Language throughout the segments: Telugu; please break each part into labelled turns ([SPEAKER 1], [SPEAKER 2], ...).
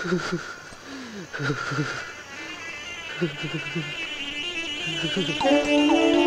[SPEAKER 1] Thank
[SPEAKER 2] you.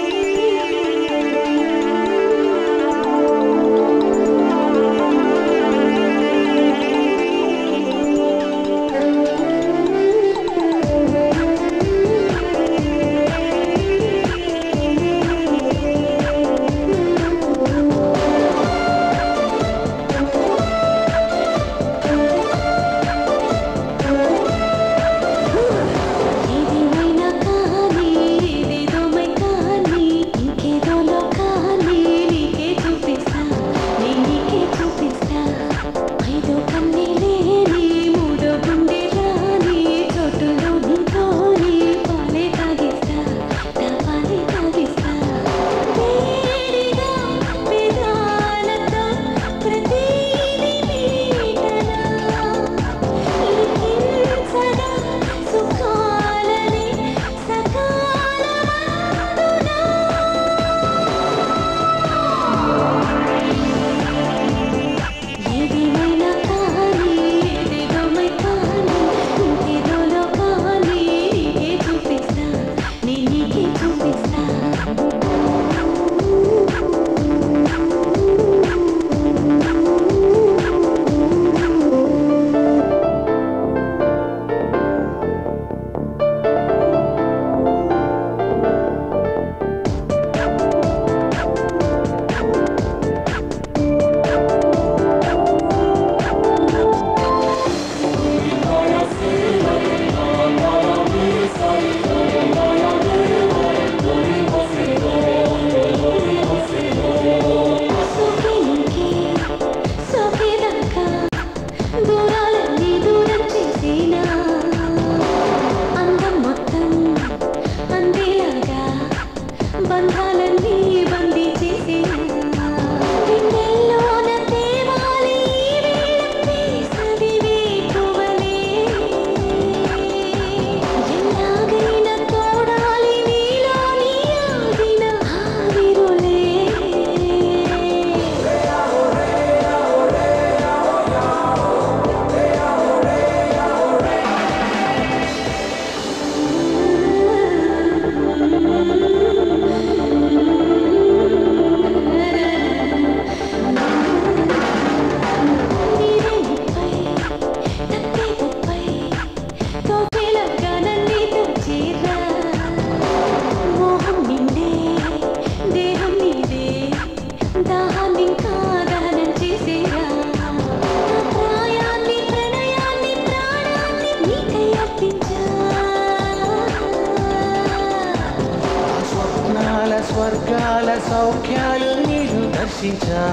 [SPEAKER 2] స్వర్గాల సౌఖ్యాలు నీరు దర్శించా.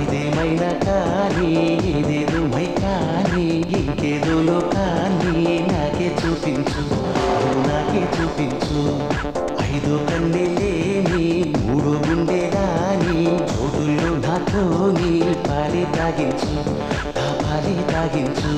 [SPEAKER 2] ఇదేమైనా కానీ కానీ ఇంకేదో చూపించు నాకే చూపించు. ఐదో కన్నెలేని నాతో నీ పాలి తాగించు నా పాలి తాగించు